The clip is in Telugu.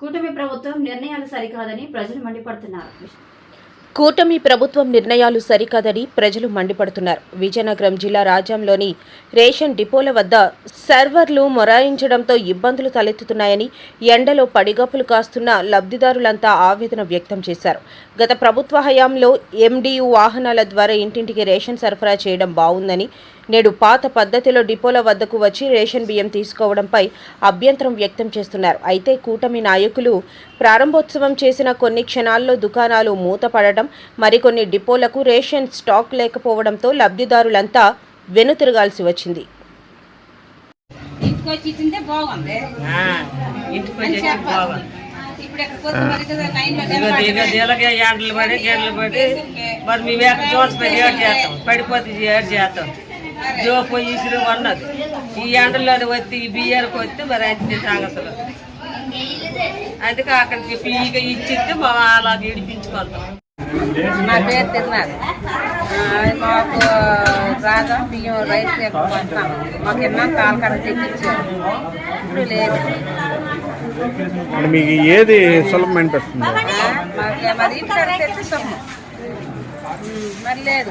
కూటమి ప్రభుత్వం నిర్ణయాలు సరికాదని ప్రజలు మండిపడుతున్నారు. కూటమి ప్రభుత్వం నిర్ణయాలు సరికాదని ప్రజలు మండిపడుతున్నారు. విజయనగరం జిల్లా రాజ్యంలోని రేషన్ డిపోల వద్ద సర్వర్లు మొరాయించడంతో ఇబ్బందులు తలెత్తుతున్నాయని ఎండలో పడిగప్పులు కాస్తున్న లబ్ధిదారులంతా ఆవేదన వ్యక్తం చేశారు. గత ప్రభుత్వ హయాంలో ఎండియు వాహనాల ద్వారా ఇంటింటికి రేషన్ సరఫరా చేయడం బాగుందని నేడు పాత పద్ధతిలో డిపోల వద్దకు వచ్చి రేషన్ బియ్యం తీసుకోవడంపై అభ్యంతరం వ్యక్తం చేస్తున్నారు. అయితే కూటమి నాయకులు ప్రారంభోత్సవం చేసిన కొన్ని క్షణాల్లో దుకాణాలు మూతపడటం మరికొన్ని డిపోలకు రేషన్ స్టాక్ లేకపోవడంతో లబ్ధిదారులంతా వెనుతిరగాల్సి వచ్చింది. ఎండలు పడి గంటలు పడి మరి మేము ఎక్కడ చూసి ఏడు చేస్తాం. పడిపోతే ఏడు చేస్తాం. జో పోయి ఇసురు ఉన్నది ఈ ఎండలో వచ్చి ఈ బియ్యానికి వస్తే మరి అంతే సంగతులు. అందుకే అక్కడికి ఫ్రీగా ఇచ్చిస్తే మా అలా ఇడిపించుకుంటాం నా పేరు తిన్నారు మాకు రాజా బియ్యం రైస్ కొంటున్నాం మాకు ఎన్నో కాలకడ తెప్పించారు ఇప్పుడు లేదు. మీకు ఏది సులభం అనిపిస్తుంది? మరి లేదు.